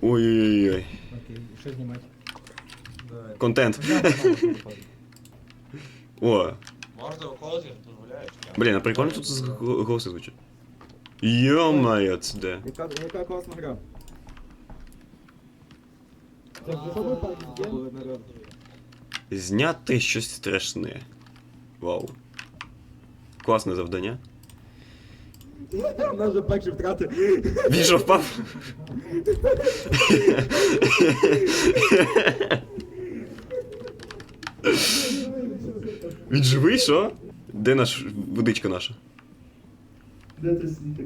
Ой-ой-ой. Окей, що знімати? Контент. О, Можна уколоти, дозволяєш? блін, а прикольно тут з- го- голоси звучать. Йо-моє, це де? Яка, яка класна гра? Це ж що ви так зробили? Зняти щось страшне. Вау. Класне завдання. У нас вже перші втрати. Він що впав? Він живий, що? Де наш водичка наша? Де ти сидиш?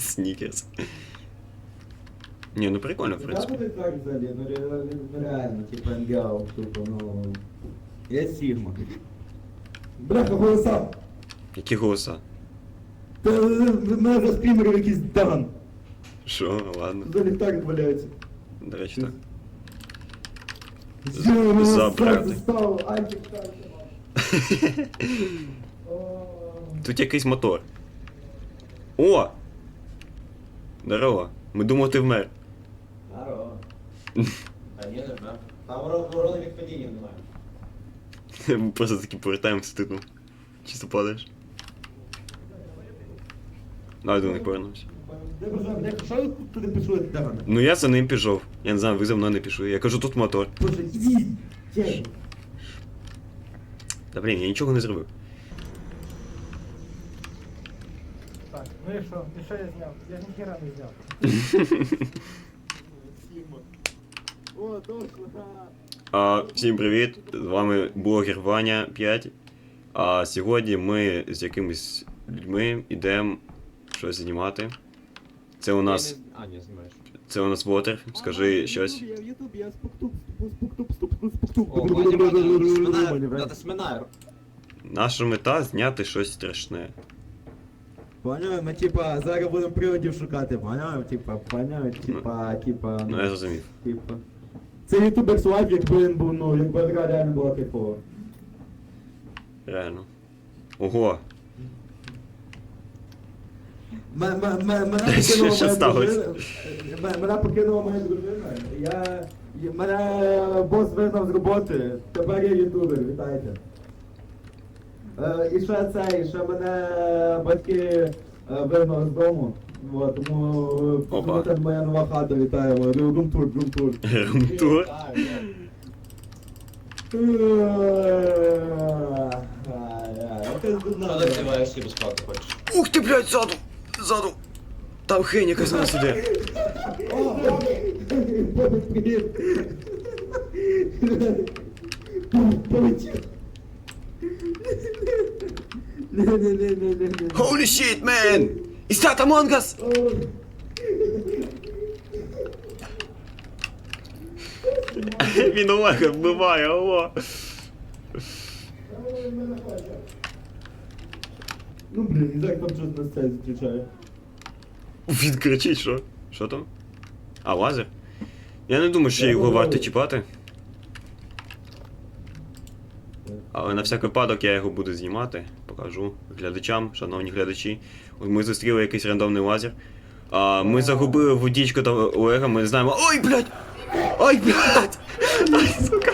Снікерс. Ні, ну прикольно, в принципі. Правда так взагалі? Ну ре- ну, реально, типа НГАУ, тупо, ну... Я Сігма. Бляха, голоса! Які голоса? Та в мене якийсь дан. Що, ладно. За ліхтарик валяється. До речі, так. Йо, мене забрати. серце стало, антик так. Тут якийсь мотор. О! Здорово. Ми думали, ти вмер. Здорово. А ні, не знаю. Там ворона від падіння немає. Ми просто таки повертаємося, ти ну. Чисто падаєш. Давай до них повернемося. Що ви туди пішли, Дан? Ну я за ним пішов. Я не знаю, ви за мною не пішли. Я кажу, тут мотор. Боже, ідіть! Та блін, я нічого не зробив. Так, ну і що? І що я зняв? Я ніхера не зняв. О. А, всім привіт! З вами блогер Ваня 5. А сьогодні ми з якимись людьми йдемо щось знімати. Це у нас. А, не знімаєш. Це у нас Вотер. Скажи щось. Я в Ютубі, я спуктуп, спуктуп, спуктуп, спуктуп. О, Ваня, Ваня, надо Сминар. Наша мета зняти щось страшне. Поняв, ми типа зараз будемо приводів шукати, поняв? Типа, поняв, типа, типа, Ну я зрозумів. типа. Це ютубер слайф, якби він був, ну, якби гра реально була кайфова. Реально. Ого. Що- сталося? Мене покинула моя дружина. Я... Мене бос вигнав з роботи. Тепер я ютубер, вітайте. Е, І ще це, і ще мене батьки е, вигнали з дому. Вот, тому е, Опа. це моя нова хата, вітаємо. Румтур, румтур. Румтур. Ти знімаєш і безплатно хочеш? Ух ти, блядь, ззаду! Ззаду! Там хрень якась на нас іде. Привіт. Полетів. Не-не-не-не-не. Holy shit, man! Is that Among Us? Він Олега вбиває, алло. Ну блін, і так там щось на сцені зустрічає. Він кричить, що? Що там? А, лазер? Я не думаю, що його варто чіпати. Але на всяк випадок я його буду знімати, покажу глядачам, шановні глядачі. Ми зустріли якийсь рандомний лазер. А, ми загубили водічку та Олега, ми не знаємо. Ой, блядь! Ой, блядь! Ай, сука!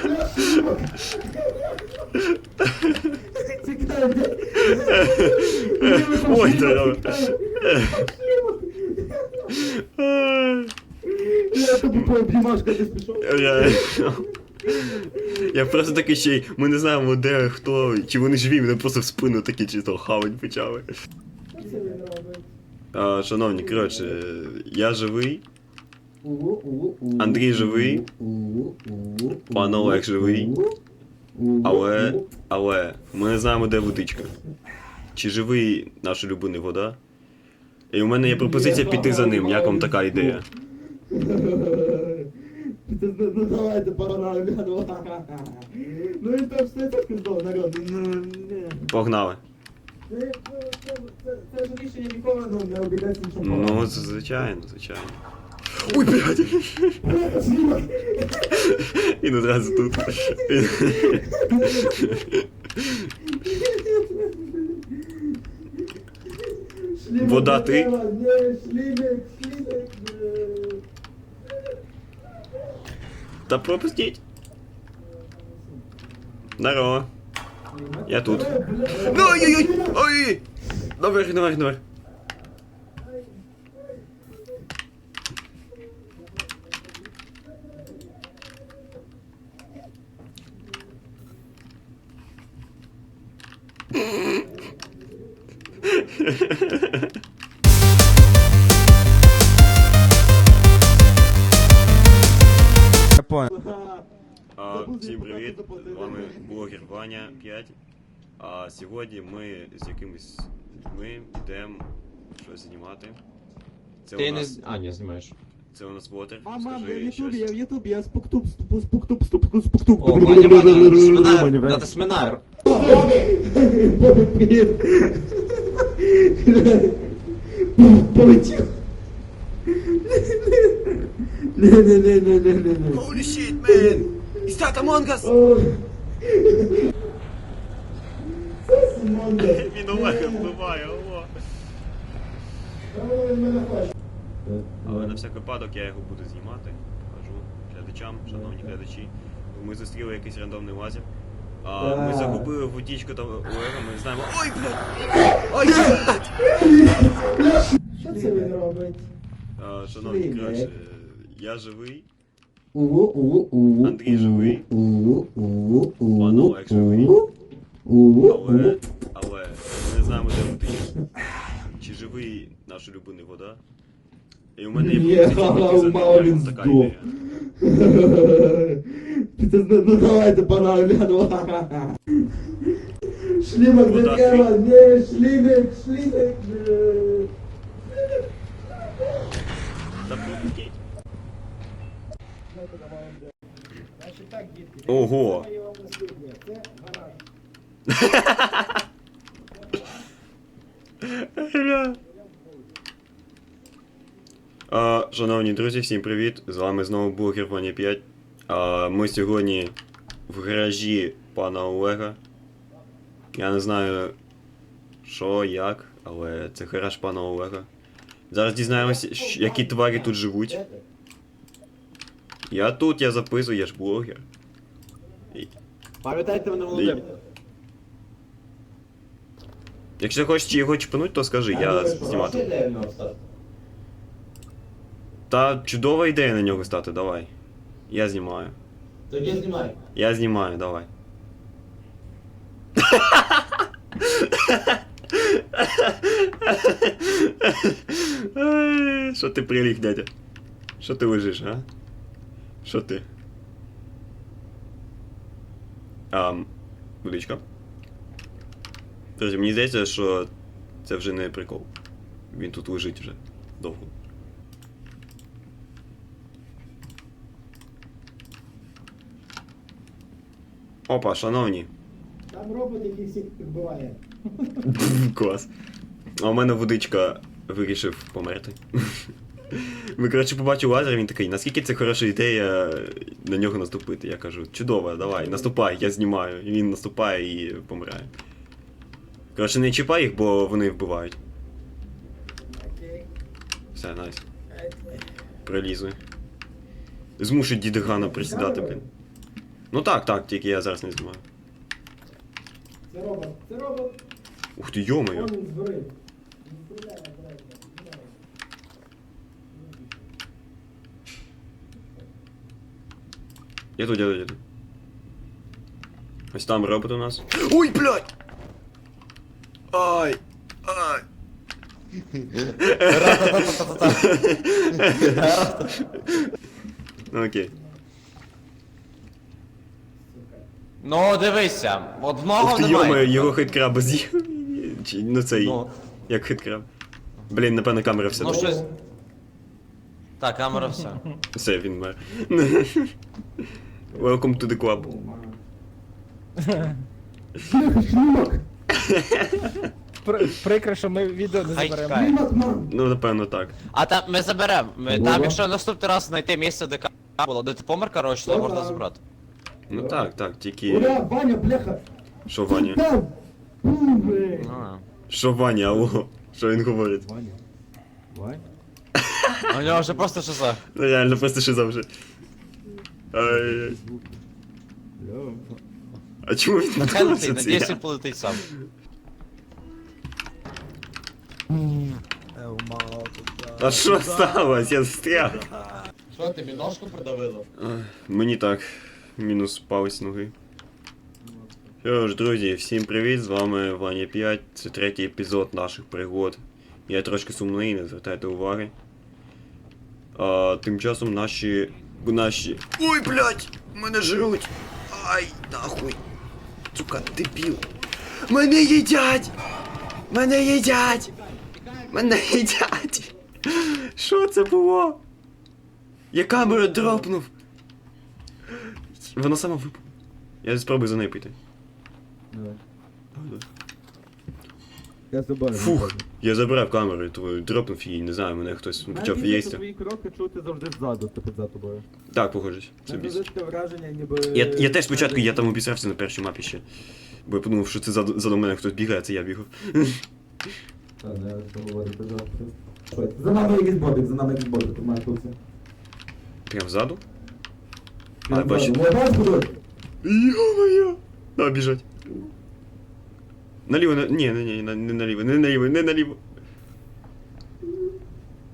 Де? Ой. Ай, Я тобі пообнімашка десь пішов. Я просто такий ще й, ми не знаємо де, хто, чи вони живі, мене просто в спину такі чисто хавать почали. А, шановні, коротше, я живий, Андрій живий, пан Олег живий, але, але ми не знаємо, де водичка. Чи живий наш улюблений вода? І у мене є пропозиція піти за ним, як вам така ідея? Ну давайте погнали, ну. Ну і то все сказав, народ, ну. Погнали. Це, це, це, це, це ж рішення ніколи ну, не обійдеться нічого. Ну, звичайно, звичайно. Ой, блядь! Він одразу тут. Вода ты. Та пропустіть. Здорово. Я тут. Ой-ой-ой! Ой! Наверх, наверх, наверх. Понял. А, всім привіт! З вами блогер Ваня 5. А сьогодні ми з якимись людьми йдемо щось знімати. Це Ти у не... нас, з- А, не знімаєш. це у нас Вотер. А, мам, я в Скажи Ютубі, я щось. в Ютубі, я спуктуп, спуктуп, спуктуп, спуктуп, спуктуп. О, Ваня, Ваня, надо сминаю, надо сминаю. Привіт. Полетів. Не-не-не-не-не-не. Holy shit, man! Is that Among Us? Він Олега вбиває, ого. Але на всяк випадок я його буду знімати. Кажу глядачам, шановні глядачі. Ми зустріли якийсь рандомний лазер. А, ми загубили водічку та Олега, ми не знаємо. Ой, блядь! Ой, блядь! Що це він робить? А, шановні, коротше? я живий. У-у-у-у. Андрій живий. У-у-у-у. Пан Олег живий. У-у-у. Але, але ми не знаємо, де водичка. Чи живий наш улюблений вода? І у мене Є, є пропозиція ха-ха, тільки мало він така здох. ідея. Ти ну, ну давайте пора гляну. Шлімок не Вода треба, не, шлімик, шлімик. Значить так, дітки. Ого. Це гараж. Шановні друзі, всім привіт! З вами знову блогер Ваня 5. А, ми сьогодні в гаражі пана Олега. Я не знаю, що, як, але це гараж пана Олега. Зараз дізнаємося, які тварі тут живуть. Я тут, я записую, я ж блогер. Пам'ятайте мене Володимир. Якщо хочеш його чіпануть, то скажи, я знімати. Та чудова ідея на нього стати, давай. Я знімаю. Тоді знімай. Я знімаю, давай. Ай, Що ти приліг, дядя? Що ти лежиш, а? Що ти? Ам, водичка. Друзі, мені здається, що це вже не прикол. Він тут лежить вже довго. Опа, шановні. Там робот, який всіх вбиває. Клас. А у мене водичка вирішив померти. Ми, коротше, побачив лазер, він такий, наскільки це хороша ідея на нього наступити. Я кажу, чудово, давай, наступай, я знімаю. І він наступає і помирає. Коротше, не чіпай їх, бо вони вбивають. Все, найс. Пролізли. Змушуй дідигана присідати, блін. Ну так, так, тільки я зараз не знімаю. Це робот. Це робот. Ух ти, йомаю. Он він. Стріляє. Я тут, я тут, я тут. Ось там робот у нас. Ой, блядь! Ай! Ай! Ну окей. Ну, дивися, от в мого Ух ти, немає. його хиткраба з'їв. Чи- Ну цей, Ну, як хиткраб. Блін, напевно, камера все. ну щось. Так, камера все. Все, він мер. Welcome to the club. При- Прикро, що ми відео не Хай заберемо. чекає. Ну, напевно, так. А там ми заберемо. Ми, там, якщо наступний раз знайти місце, де камера було, де ти помер, коротше, то можна забрати. Ну так, так, тільки. Ура, Ваня, бляха. Що Ваня? Там. Буми. Ну, Що Ваня, алло? Що він говорить? Ваня. Ваня. а у нього вже просто шиза. Ну реально, просто шиза вже. Ай. А чому він Нехай не летить, надіюсь, він полетить сам. А що сталося? Я застряг. Що, тобі ножку придавило? Ах, Мені так. Мінус палець ноги. Що ж, друзі, всім привіт, з вами Ваня 5, це третій епізод наших пригод. Я трошки сумний, не звертайте уваги. А, тим часом наші. наші. Ой, блядь! Мене жруть! Ай, нахуй! Сука, дебіл! Мене їдять! Мене їдять! Мене їдять! Що це було? Я камеру дропнув! Вона сама випала. Я спробую за нею піти. Я забав. Фух, я забрав камеру, твою дропнув її, не знаю, мене хтось почав їсти. Твої кроки чути завжди ззаду, типу за тобою. Так, погоджусь. Це біс. таке враження, ніби... Я, я теж спочатку я там обісрався на першій мапі ще. Бо я подумав, що це заду, заду мене хтось бігає, а це я бігав. А, не, говорити, завжди. Що, За нами якийсь бобік, за нами якийсь бобік, тримай тут. Прям ззаду? А, бачу. Йо-моє! Да, біжать. Наліво, на... ні, ні, ні, не наліво, не наліво, не наліво.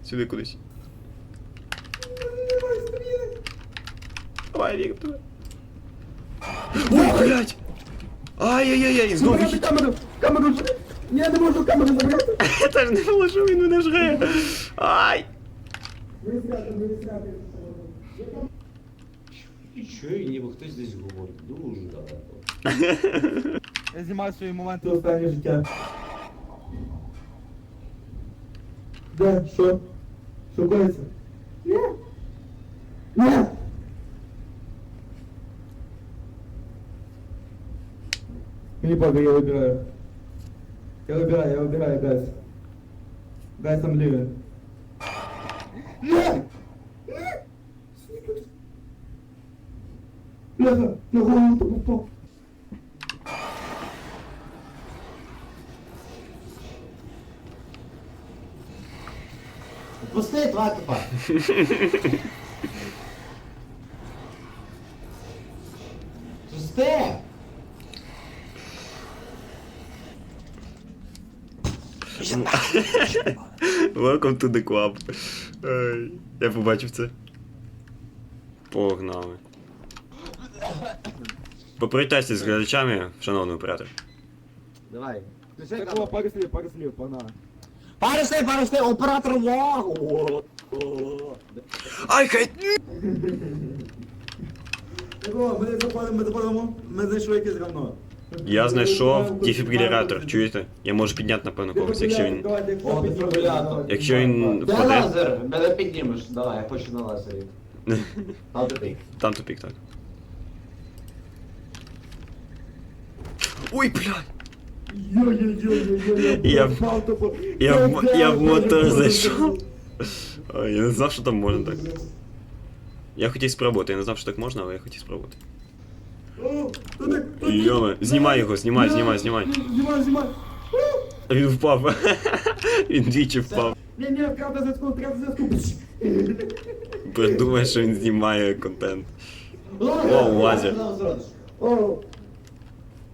Сюди кудись. Давай, Вік, давай. Ой, блядь! Ай-яй-яй, знову камеру! Камеру! ж- Я не можу камеру забрати! Я теж не положу, він мене жре. Ай! І чую, ніби хтось десь говорить. Дуже далеко. Я знімаю свої моменти останнього життя. Де? Що? Що коїться? Ні! Ні! Мені поки я вибираю. Я вибираю, я вибираю, гайс. Гайс, I'm leaving. Ні! Ні! Бляха, на голову попав. Пусти, тварь тупа. Пусти! Welcome to the club. Я побачив це. Погнали. Попритайся з глядачами, шановний оператор. Давай. Так було пару слів, пару слів, пана. Парусти, парусти, оператор вагу! Ай, хай! О, ми заходимо, ми заходимо, ми знайшли якесь говно. Я знайшов дефібрилятор, чуєте? Я можу підняти, напевно, когось, якщо він. О, дефібрилятор. Якщо він Де впаде. лазер? Мене піднімеш. Давай, я хочу на лазері. Там ти. Там тупік, так. Ой, блядь! Я в- Я в, я в мотор зайшов. Ой, я не знав, що там можна так. Я хотів спробувати, я не знав, що так можна, але я хотів спробувати. Йоме, знімай його, знімай, знімай, знімай. Знімай, знімай. Він впав. Він двічі впав. Ні, ні, правда зв'язку, правда зв'язку. Придумай, що він знімає контент. О, лазер. О,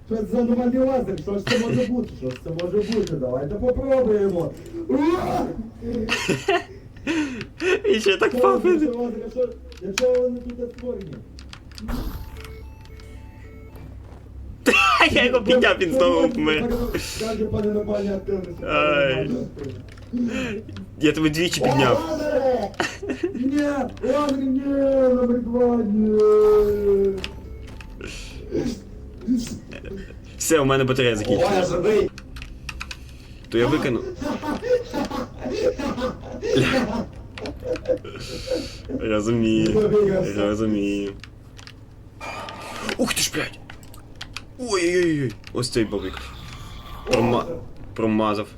що це за нормальний лазер? Що ж це може бути? Що ж це може бути? Давайте попробуємо. Ура! І ще так Що впав. це за лазер? Що- Для чого вони тут створені? Я його підняв, він знову помер. Каже, пане нормальні активності. Ай. Я тебе двічі підняв. Ні, лазер, ні, номер два, ні. Все, у мене батарея О, я закінчилась. живий! То я викину. Розумію. Розумію. Ух ти ж, блядь! Ой-ой-ой! Ось цей бобик. Прома... Промазав.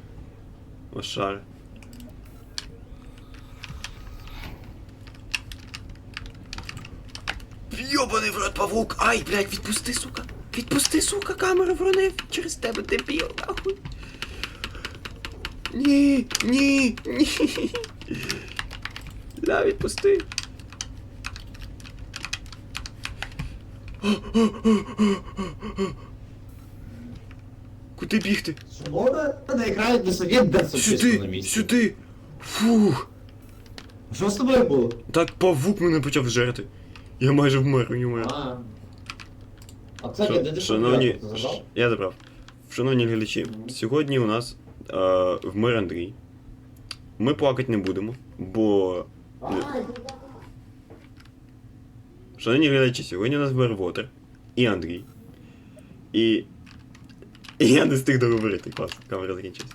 Ошар. Йобаний в рот павук! Ай, блядь, відпусти, сука! Відпусти, сука, камеру вронив! Через тебе дебіл, нахуй! Ні, ні, ні. Да, відпусти. Куди бігти? Свобода не грають на совет де Сюди! місці. Сюди! Фух! Що з тобою було? Так павук мене почав жерти. Я майже вмер, понімаю. А. А це де Шановні, забрав? я забрав. Шановні глядачі, сьогодні у нас е, вмер Андрій. Ми плакати не будемо, бо. Шановні глядачі, сьогодні у нас вмер Вотер і Андрій. І. І я не встиг договорити. Клас, камера закінчилась.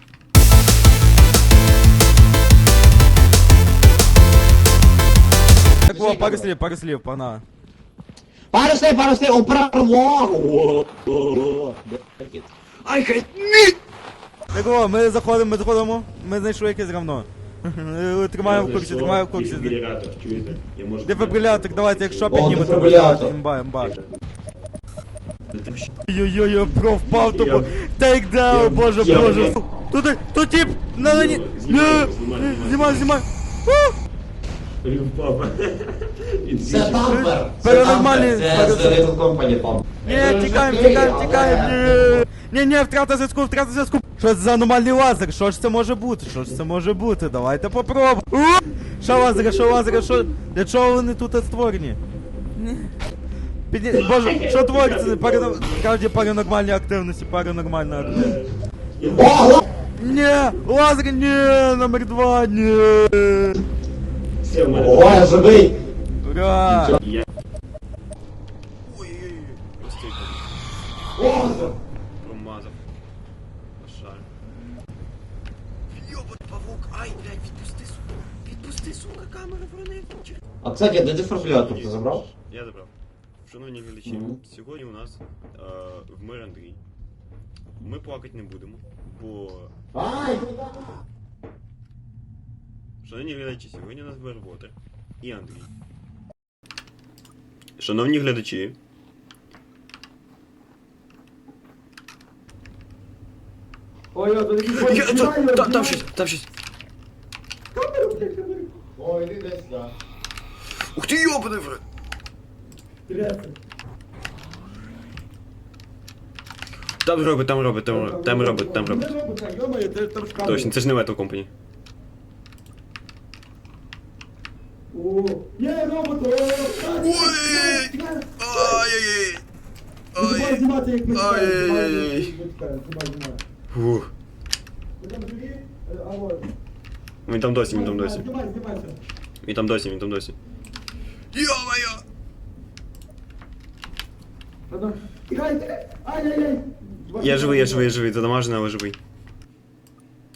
Так, о, пару слів, пару слів, погнали. Парусний, парусний, управо! I hate Так, о, ми заходимо, ми заходимо, ми знайшли якесь равно. Тримаємо в курсі, тримаємо в курсі. Дефібрилятор, давайте, якщо піднімете, імба, імба. Йо-йо-йо, впав тупо. Тейкдаун, боже, Я- боже. Тут, тут тип, на. Знімай, знімай, знімай. Знімай, знімай. Він впав. Він Це з'їжджав. тампер! Паранормальний- Це паран- з Little Company там. Ні, тікаємо, тікаємо, тікаємо. Ні, ні, втрата зв'язку, втрата зв'язку. Що це за аномальний лазер? Що ж це може бути? Що ж це може бути? Давайте попробуємо. У! Що лазери, що лазери, що... Для чого вони тут створені? Ні. Підні... Боже, що твориться? Парано... Справді паранормальні активності, паранормальна активність. Ні, лазер, ні, номер два, ні. Все, в мене. О, я живий! Ура! Я. Ой-ой-ой. Промазав. Пошаль. Йобот, павук. Ай, блядь, відпусти, сука. Відпусти, сука, камера врони. А це де дефібрилятор ти забрав? Я забрав. Шановні глядачі, Мгм. сьогодні у нас е, вмер Андрій. Ми плакати не будемо, бо. Ай! Шановні глядачі, сьогодні у нас вмер Вотер і Андрій. Шановні глядачі. Ой, я та, та, там щось, там щось. О, іди десь сюди. Ух ти йобаний вред! Там робить, там робить, там робить, там робить, там робить. Точно, це ж не Metal Company. Так. Ай-яй-яй! Як ми чекаємо, знімай, як ми чекаємо, знімай, знімай. Фух. Ви там живі? Е, Алло. Він там досі, він там досі. Знімай. Він там досі, він там досі. Йо-моє! Ладно. Тікай, тікай. Ай-яй-яй. Я живий, я живий, я живий, задамажений, але живий.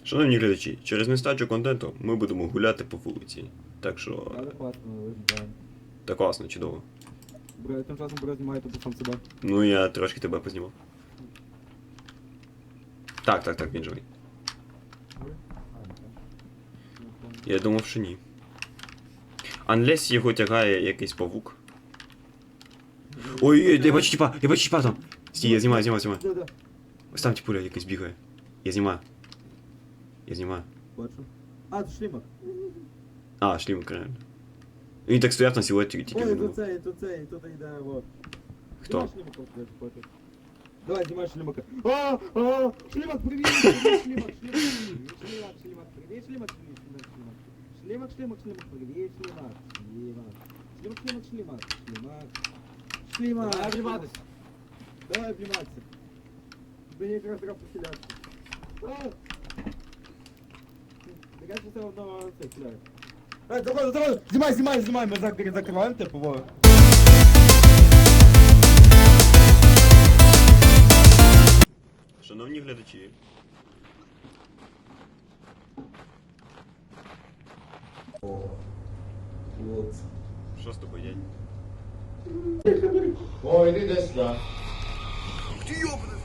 Шановні глядачі, через нестачу контенту ми будемо гуляти по вулиці. Так що, Але класно, виглядає. так класно, чудово. Бро, тим часом бро знімає тобі сам себе. Ну я трошки тебе познімав. Так, так, так, він живий. Я думав, що ні. Анлес його тягає якийсь павук. Ой, ой, я бачу тіпа, я бачу тіпа там. Стій, я знімаю, знімаю, знімаю. Да-да, Ось там тіпуля якийсь бігає. Я знімаю. Я знімаю. бачу. А, це шлімак. А, шлімок, реально. Він так стояв на тільки Ой, тут цей, тут цей, тут йде, вот. Хто? Давай, знімай шлімака. А, а, шлімак, привіт, шлімак, шлімак, шлімак, шлімак, привіт, шлімак, привіт, шлімак, шлімак. Шлімак, шлімак, шлімак, привіт, шлімак, шлімак. Шлімак, шлімак, шлімак, шлімак. Шлімак. Давай обніматися. Давай обніматися. Мені якраз треба похилятися. А! Така ж все одно це хиляє. Е, давай, давай, знімай, знімай, знімай, ми зак- закриваємо типу, во. Шановні глядачі. Що з тобою, дядь? О, іди десь сюди. Ух ти йобаний!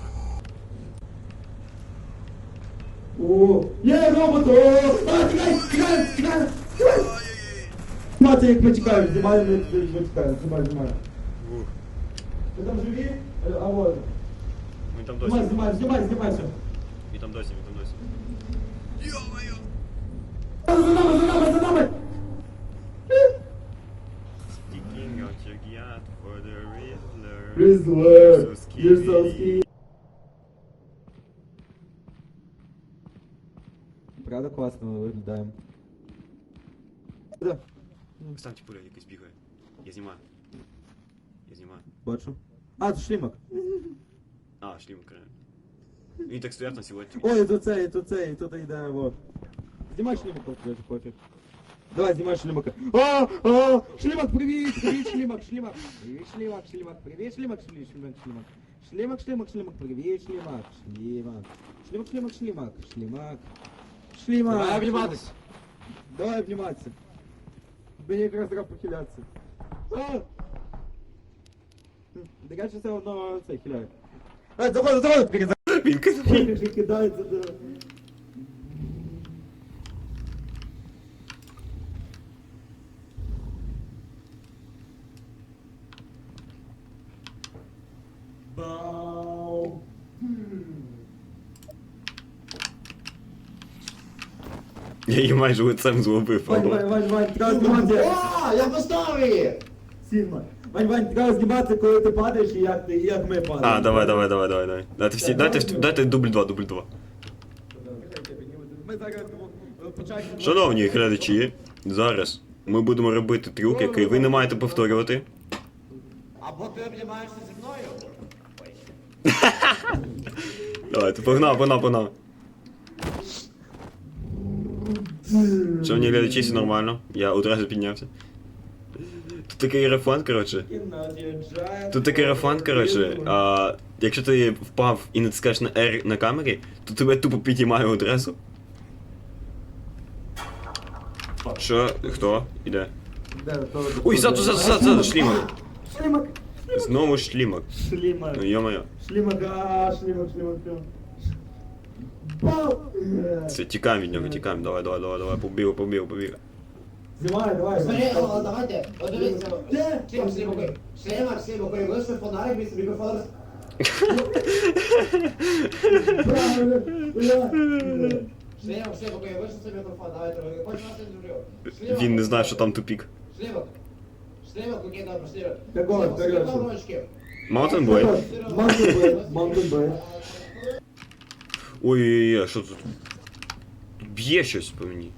О, Є робот! о, А, тікай, тікай, тікай. Знімати, як ми чекаємо, знімаємо, як ми знімай, знімай. Ви там живі? Е, Алло. Він там Знімай, досі. знімай, знімай, знімай все. Він там досі, він там досі. Йо-моє! За нами, за нами, за нами! Sticking out your that for the Riddler. Rizzler, So you're so skinny. Правда класно виглядаємо. Ось там типу якийсь бігає. Я знімаю. Я знімаю. Бачу. А, це шлімак. А, шлім краю. Він так стояв на силуеті. Ой, тут цей, тут цей, тут йде, вот. Знімай шлімака, блядь, пофіг. Давай, знімай шлімака. А, а, шлімак, привіт, привіт, шлімак, шлімак. Привіт, шлімак, шлімак, привіт, шлімак, шлімак, шлімак, шлімак. Шлімак, шлімак, шлімак, привіт, шлімак, шлімак. Шлімак, шлімак, шлімак, шлімак. Шлімак. Давай обніматись. Давай обніматися. Мені якраз треба похилятися. Так я все одно цей хиляю. Заходи, заходи! Він кидається, да. Бау. Я її майже лицем зловив. Вань, Вань, Вань, Вань, треба знімати. О, я поставив! Сігма. Вань, Вань, треба знімати, коли ти падаєш і як, ти, і як ми падаємо. А, давай, давай, давай, давай, давай. Дайте всі, дайте, дайте дубль 2, дубль 2. Ми зараз е, початку... Шановні глядачі, зараз ми будемо робити трюк, який ви не маєте повторювати. Або ти обнімаєшся зі мною? Давайте, погнав, погнав, погнав. Шановні глядачі, все нормально. Я одразу піднявся. Тут такий аерофан, коротше. Тут такий аерофан, коротше. А, якщо ти впав і натискаєш на R на камері, то тебе тупо підіймає одразу. Що? Хто? Іде? Ой, ззаду, ззаду, ззаду, ззаду, шлімак. Шлімак. Знову шлімак. Шлімак. Ну йо-моє. Шлімак, а, шлімак, шлімак, шлімак. Це тікаємо від нього, тікаємо. Давай, давай, давай, давай, побіг, побіг, побіг. Знімай, давай. Смотри, о, давайте, от дивіться. Де? Шлемак, шлемак, шлемак, шлемак, вийшли фонарик, місце мікрофон. Правильно. Бля. Шлемак, вийшли собі мікрофон, давайте, ви хочете вас інтерв'ю? Він не знає, що там тупік. Шлемак, шлемак, окей, добре, шлемак. Так так ручки. Mountain Boy. Mountain Boy, Mountain Boy. Ой-ой-ой, а що тут? Тут б'є щось по мені.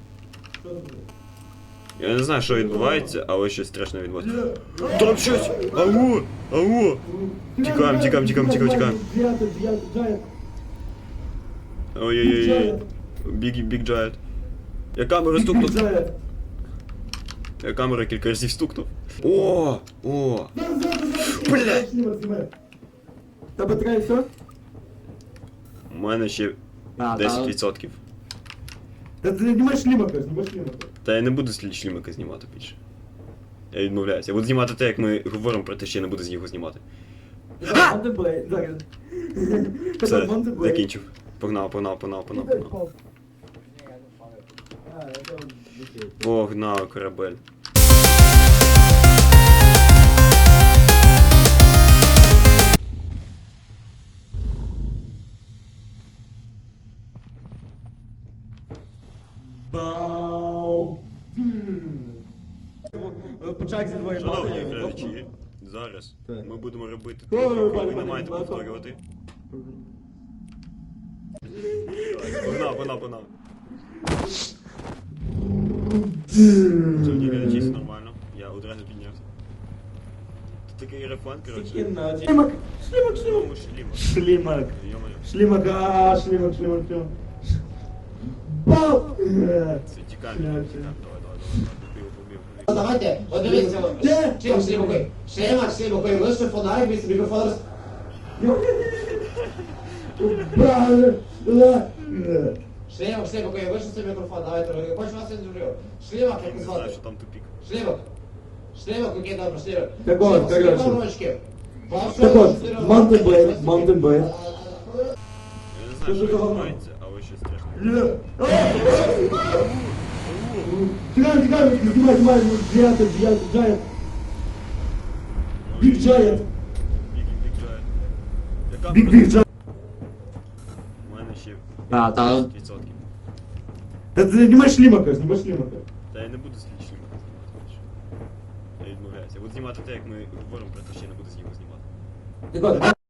Я не знаю, що відбувається, але щось страшне відбувається. Там щось! Алло! Алло! Тікаємо, тікаємо, тікаємо, тікаємо, тікаємо. Джаєт, джаєт, джаєт. Ой-ой-ой. Біг, біг джайт. Я камеру стукнув. Джаєт. Я камеру кілька разів стукнув. О! О! Бля. Тебе треба все? У мене ще 10%. Та ти знімай шлімака, знімай шлімака. Та я не буду слід шлімика знімати більше. Я відмовляюся. Я буду знімати те, як ми говоримо про те, що я не буду з його знімати. Зараз. Все, Mountain закінчив. Погнав, погнав, погнав, погнав, погнав. А, це. Погнав корабель. зараз Так. ми будемо робити Ой, трюк, ой, який ви ой, не ой, маєте ой, повторювати. Погнав, погнав, погнав. Шановні глядачі, все нормально. Я одразу піднявся. Тут такий рефан, коротше. Шлімак, шлімак, шлімак. Знову шлімак. Шлімак. Йо-моє. Шлімак, а, шлімак, шлімак, шлімак. Бау! Це тікаємо, тікаємо, тікаємо. Давай, давай, давай. Побіг, побіг, побіг. Давайте, от дивіться. Де? Шлемак, шлемак, шлемак, шлемак, вийшли фонарик, місце мікрофон роз... Правильно. Шлемак, шлемак, вийшли собі мікрофон, давайте, ви хочете вас інтерв'ю? Шлемак, як Не звати? знаю, що там тупік. Шлемак. Шлемак, окей, добре, шлемак. Так от, Шлемак, коротше. шлемак, ручки. Так от, Mountain Boy, Mountain Boy. Я не знаю, що відбувається, але щось страшне. Тікай, джаєт. Біг джаєт. Біг, біг джайт. Яка Біг, біг джаєт. У мене ще А, та- 10%. Та ти знімай шлімака, знімай шлімака. Та я не буду слід шлімака знімати. Я відмовляюся. Я буду знімати те, як ми говоримо, просто ще не буду з нього знімати.